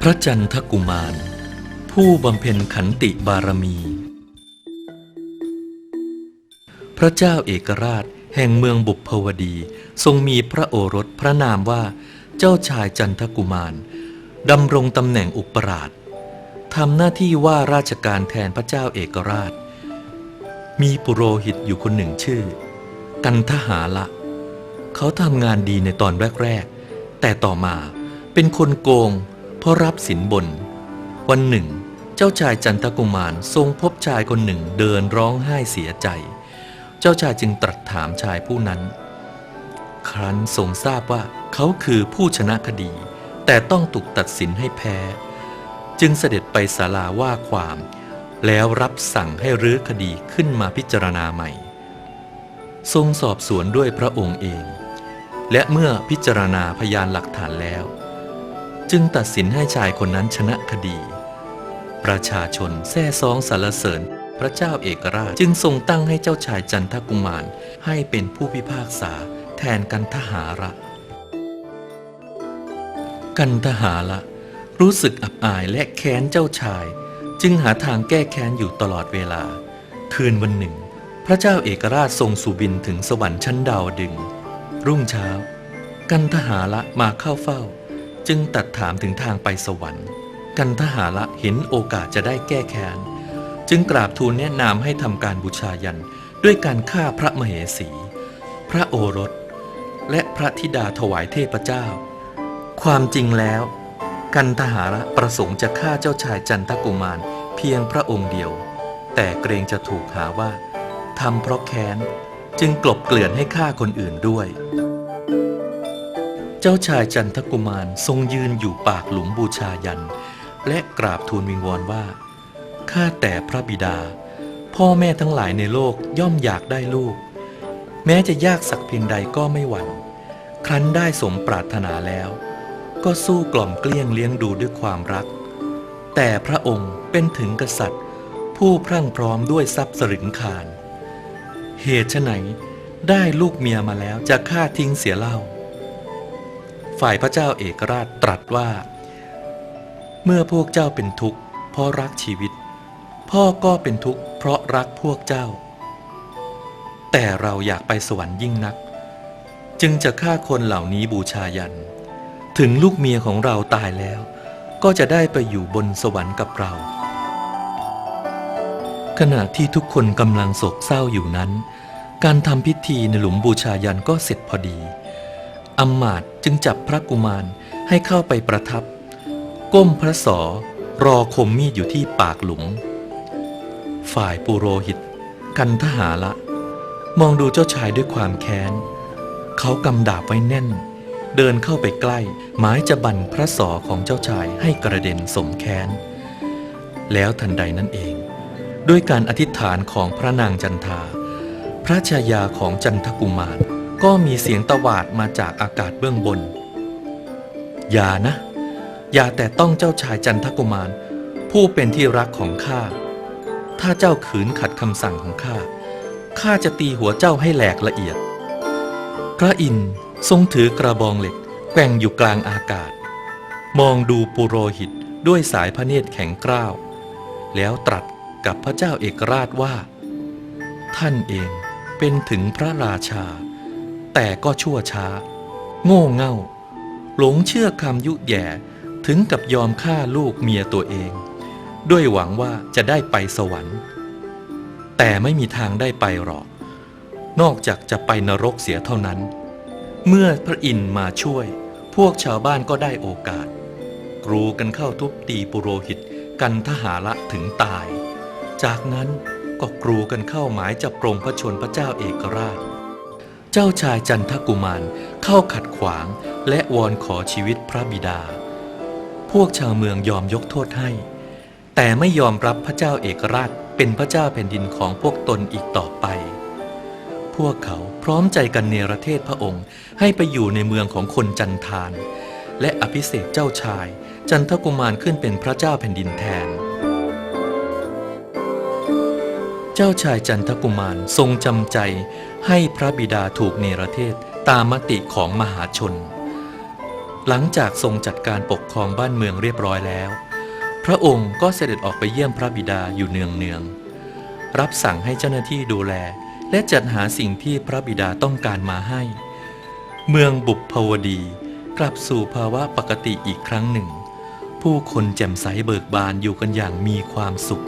พระจันทกุมาร ผู้บำเพ็ญขันติบารมี พระเจ้าเอกราชแห่งเมืองบุพวดีทรงมีพระโอรสพระนามว่าเจ้าชายจันทกุมารดำรงตำแหน่งอุปราชทำหน้าที่ว่าราชการแทนพระเจ้าเอกราช มีปุโรหิตอยู่คนหนึ่งชื่อ กันทหาละ เขาทำงานดีในตอนแรก ๆ แต่ต่อมา เป็นคนโกง เพราะรับสินบน วันหนึ่ง เจ้าชายจันทกุมารทรงพบชายคนหนึ่งเดินร้องไห้เสียใจ เจ้าชายจึงตรัสถามชายผู้นั้น ครั้นทรงทราบว่าเขาคือผู้ชนะคดี แต่ต้องถูกตัดสินให้แพ้ จึงเสด็จไปศาลาว่าความ แล้วรับสั่งให้รื้อคดีขึ้นมาพิจารณาใหม่ ทรงสอบสวนด้วยพระองค์เองและเมื่อพิจารณาพยานหลักฐานแล้ว จึงตัดสินให้ชายคนนั้นชนะคดี ประชาชนแซ่ซองสรรเสริญ พระเจ้าเอกราชจึงทรงตั้งให้เจ้าชายจันทกุมารให้เป็นผู้พิพากษาแทนกันทหาระ กันทหาละรู้สึกอับอายและแค้นเจ้าชาย จึงหาทางแก้แค้นอยู่ตลอดเวลา คืนวันหนึ่ง พระเจ้าเอกราชทรงสุบินถึงสวรรค์ชั้นดาวดึง รุ่งเช้า กันทหาละมาเข้าเฝ้า จึงตัดถามถึงทางไปสวรรค์ กันทหาละเห็นโอกาสจะได้แก้แค้น จึงกราบทูลแนะนำให้ทำการบูชายันด้วยการฆ่าพระมเหสี พระโอรส และพระธิดาถวายเทพเจ้า ความจริงแล้ว กันทหาระประสงค์จะฆ่าเจ้าชายจันทกุมารเพียงพระองค์เดียว แต่เกรงจะถูกหาว่าทำเพราะแค้นจึงกลบเกลื่อนให้ฆ่าคนอื่นด้วย เจ้าชายจันทกุมารทรงยืนอยู่ปากหลุมบูชายัน และกราบทูลวิงวอนว่า ข้าแต่พระบิดา พ่อแม่ทั้งหลายในโลกย่อมอยากได้ลูก แม้จะยากสักเพียงใดก็ไม่หวั่น ครั้นได้สมปรารถนาแล้ว ก็สู้กล่อมเกลี้ยงเลี้ยงดูด้วยความรัก แต่พระองค์เป็นถึงกษัตริย์ ผู้พรั่งพร้อมด้วยทรัพย์สริงคาร เหตุไฉนได้ลูกเมียมาแล้วจะฆ่าทิ้งเสียเล่า ฝ่ายพระเจ้าเอกราชตรัสว่า เมื่อพวกเจ้าเป็นทุกข์ เพราะรักชีวิต พ่อก็เป็นทุกข์เพราะรักพวกเจ้า แต่เราอยากไปสวรรค์ยิ่งนัก จึงจะฆ่าคนเหล่านี้บูชายัน ถึงลูกเมียของเราตายแล้ว ก็จะได้ไปอยู่บนสวรรค์กับเรา ขณะที่ทุกคนกำลังโศกเศร้าอยู่นั้น การทำพิธีในหลุมบูชายันก็เสร็จพอดี อำมาตจึงจับพระกุมารให้เข้าไปประทับ ก้มพระศอรอคมมีดอยู่ที่ปากหลุม ฝ่ายปุโรหิต กันทหาละ มองดูเจ้าชายด้วยความแค้น เขากำดาบไว้แน่น เดินเข้าไปใกล้หมายจะบันพระศอของเจ้าชายให้กระเด็นสมแค้น แล้วทันใดนั้นเอง ด้วยการอธิษฐานของพระนางจันทา พระชายาของจันทกุมาร ก็มีเสียงตวาดมาจากอากาศเบื้องบน อย่านะ อย่าแต่ต้องเจ้าชายจันทกุมาร ผู้เป็นที่รักของข้า ถ้าเจ้าขืนขัดคำสั่งของข้า ข้าจะตีหัวเจ้าให้แหลกละเอียด พระอินทร์ทรงถือกระบองเหล็กแกว่งอยู่กลางอากาศ มองดูปุโรหิตด้วยสายพระเนตรแข็งกร้าว แล้วตรัสกับพระเจ้าเอกราชว่า ท่านเองเป็นถึงพระราชา แต่ก็ชั่วช้า โง่เง่า หลงเชื่อคำยุแย่ถึงกับยอมฆ่าลูกเมียตัวเอง ด้วยหวังว่าจะได้ไปสวรรค์ แต่ไม่มีทางได้ไปหรอก นอกจากจะไปนรกเสียเท่านั้น เมื่อพระอินทร์มาช่วย พวกชาวบ้านก็ได้โอกาส กรูกันเข้าทุบตีปุโรหิตกันทหาละถึงตาย จากนั้นก็กรูกันเข้าหมายจะปรงพระชนพระเจ้าเอกราช เจ้าชายจันทกุมารเข้าขัดขวางและวอนขอชีวิตพระบิดา พวกชาวเมืองยอมยกโทษให้ แต่ไม่ยอมรับพระเจ้าเอกราชเป็นพระเจ้าแผ่นดินของพวกตนอีกต่อไป พวกเขาพร้อมใจกันเนรเทศพระองค์ให้ไปอยู่ในเมืองของคนจันทาน และอภิเษกเจ้าชาย จันทกุมารขึ้นเป็นพระเจ้าแผ่นดินแทน เจ้าชายจันทกุมารทรงจำใจ ให้พระบิดาถูกเนรเทศตามมติของมหาชน หลังจากทรงจัดการปกครองบ้านเมืองเรียบร้อยแล้ว พระองค์ก็เสด็จออกไปเยี่ยมพระบิดาอยู่เนืองเนืองๆรับสั่งให้เจ้าหน้าที่ดูแลและจัดหาสิ่งที่พระบิดาต้องการมาให้ เมืองบุพพวดีกลับสู่ภาวะปกติอีกครั้งหนึ่ง ผู้คนแจ่มใสเบิกบานอยู่กันอย่างมีความสุข